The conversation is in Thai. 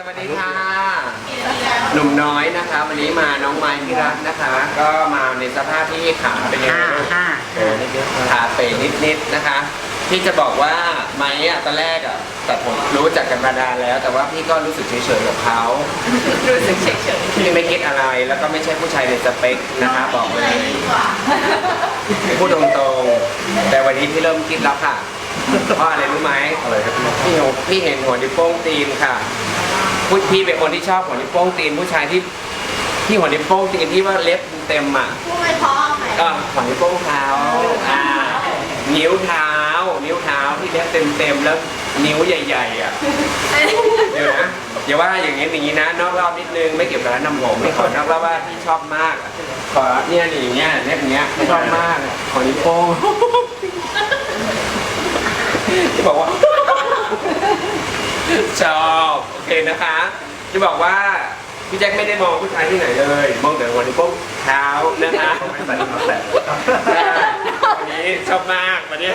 สวัสดีค่ะหนุ่มน้อยนะคะ วันนี้มาน้องไม้พี่รักนะคะ ก็มาในสภาพที่ขาเป็นยังไงห้าลูกห้าเออขาเป๋นิดๆนะคะที่จะบอกว่าไม้อะตอนแรกอะแต่ผมรู้จักกันมานานแล้ว แต่ว่าพี่ก็รู้สึกเฉยๆกับเขารู้สึกเฉยพี่ไม่คิดอะไรแล้วก็ไม่ใช่ผู้ชายในสเปคนะคะบอกเลยดีกว่าพูดตรงๆ แต่วันนี้พี่เริ่มคิดแล้วค่ะเพราะอะไรรู้ไหมอะไรครับพี่เห็นพี่เห็นหัวนิ้วโป้งตีนค่ะ ผู้พี่เป็นคนที่ชอบหัวนิ้วโป้งตีนผู้ชายที่ที่หัวนิ้วโป้งตีนที่ว่าเล็บเต็มอะพูดไม่เพราะไหมก็หัวนิ้วโป้งเท้าอ่านิ้วเท้า นิ้วเท้าที่เล็บเต็มๆแล้วนิ้วใหญ่ๆอะเดี๋ยวนะอย่าว่าอย่างนี้อย่างนี้นะนอกรอบนิดนึงไม่เกี่ยวกับร้านน้ำหอมไม่ขอนอกรอบว่าพี่ชอบมากอะขอเนี่ยนี่อย่างเงี้ยเล็บอย่างเงี้ยชอบมากอะขอนิ้วโป้งที่บอกว่า ชอบโอเคนะคะที่บอกว่าพี่แจ็คไม่ได้มองผู้ชายที่ไหนเลย มองแต่หัวนิ้วโป้งเท้านะคะวันนี้ชอบมากวันนี้